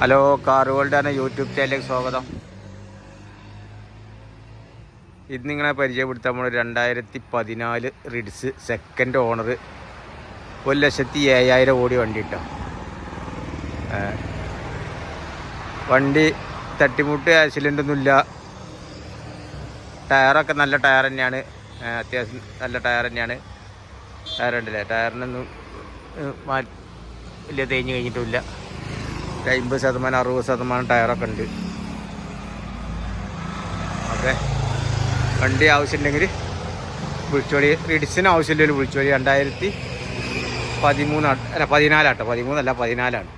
Hello കാറുകളുടെ YouTube ചാനലിലേക്ക് സ്വാഗതം. ഇന്ന് നിങ്ങളെ പരിചയപ്പെടുത്താൻ നമ്മൾ രണ്ടായിരത്തി പതിനാല് റിഡ്സ് സെക്കൻഡ് ഓണർ ഒരു ലക്ഷത്തി ഏഴായിരം കോടി വണ്ടി ഇട്ടോ. വണ്ടി തട്ടിമുട്ട് ആക്സിഡന്റ് ഒന്നുമില്ല ടയറൊക്കെ നല്ല ടയർ തന്നെയാണ്. അത്യാവശ്യം നല്ല ടയർ തന്നെയാണ്. ടയർ ഉണ്ടല്ലേ? ടയറിനൊന്നും വലിയ തേഞ്ഞ് കഴിഞ്ഞിട്ടുമില്ല ഒരു അമ്പത് ശതമാനം അറുപത് ശതമാനം ടയറൊക്കെ ഉണ്ട്. ഓക്കെ. വണ്ടി ആവശ്യമുണ്ടെങ്കിൽ വിളിച്ചോളി. റിഡിസിന് ആവശ്യമില്ലെങ്കിൽ വിളിച്ചോളി. രണ്ടായിരത്തി പതിമൂന്നാണ് അല്ല പതിനാലാട്ടോ പതിമൂന്നല്ല പതിനാലാണ്.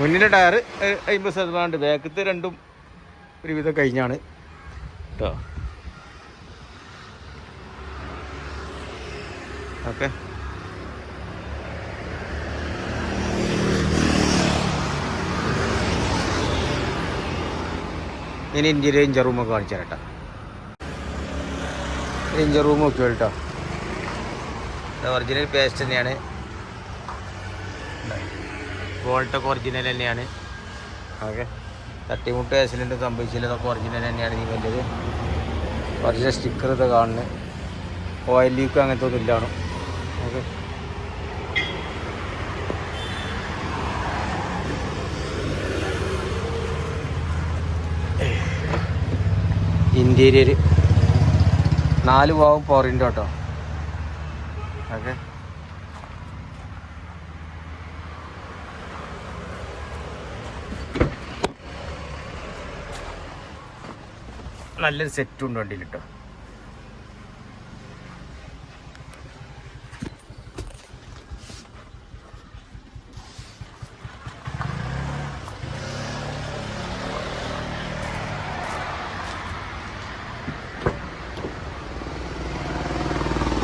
മുന്നിലെ ടയർ അമ്പത് ശതമാനം ഉണ്ട് ബാക്കത്തെ രണ്ടും ഒരുവിധം കഴിഞ്ഞാണ്. കേട്ടോ ഓക്കെ. ഇനി ഇന്ത്യയിലെ ഇഞ്ചർ റൂമൊക്കെ കാണിച്ചു തരട്ടോ. ഇഞ്ചർ റൂം നോക്കിയോ കേട്ടോ ഒറിജിനൽ പേസ്റ്റ് തന്നെയാണ്. വോൾട്ടൊക്കെ ഒറിജിനൽ തന്നെയാണ്. ഓക്കെ. തട്ടിമുട്ട് ആക്സിഡന്റ് സംഭവിച്ചില്ലതൊക്കെ ഒറിജിനൽ തന്നെയാണ് ഈ വലിയത്. ഒറിജിനൽ സ്റ്റിക്കർ ഇത് കാണുന്നത്. ഓയിൽ ലീക്ക് അങ്ങനത്തെ ഒന്നും ഇല്ലാണ് ഓക്കെ. ഇന്റീരിയർ നാല് ഭാഗം പോറിന്റെ കേട്ടോ ഓക്കെ. നല്ലൊരു സെറ്റും ഉണ്ട് വണ്ടിയിൽ കേട്ടോ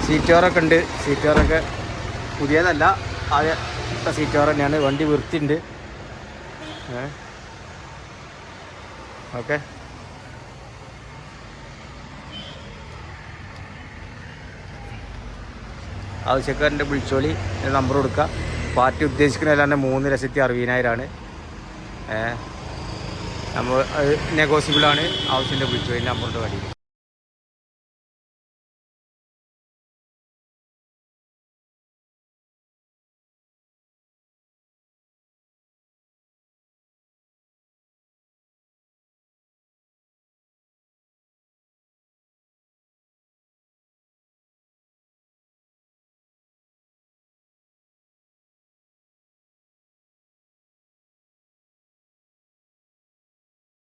സീറ്റ് ഉണ്ട്. സീറ്റ് പുതിയതല്ല. ആദ്യ സീറ്റ് കവർ തന്നെയാണ്. വണ്ടി വൃത്തിയുണ്ട്. ഏ? ഓക്കെ. ആവശ്യക്കാരന്റെ വിളിച്ചോളി നമ്പർ കൊടുക്കുക. പാർട്ടി ഉദ്ദേശിക്കുന്ന തന്നെ മൂന്ന് ലക്ഷത്തി അറുപതിനായിരമാണ് നമ്മൾ അത് നെഗോസിബിളാണ് ആവശ്യത്തിന്റെ വിളിച്ചോളി നമ്പറിന്റെ വഴിയിൽ.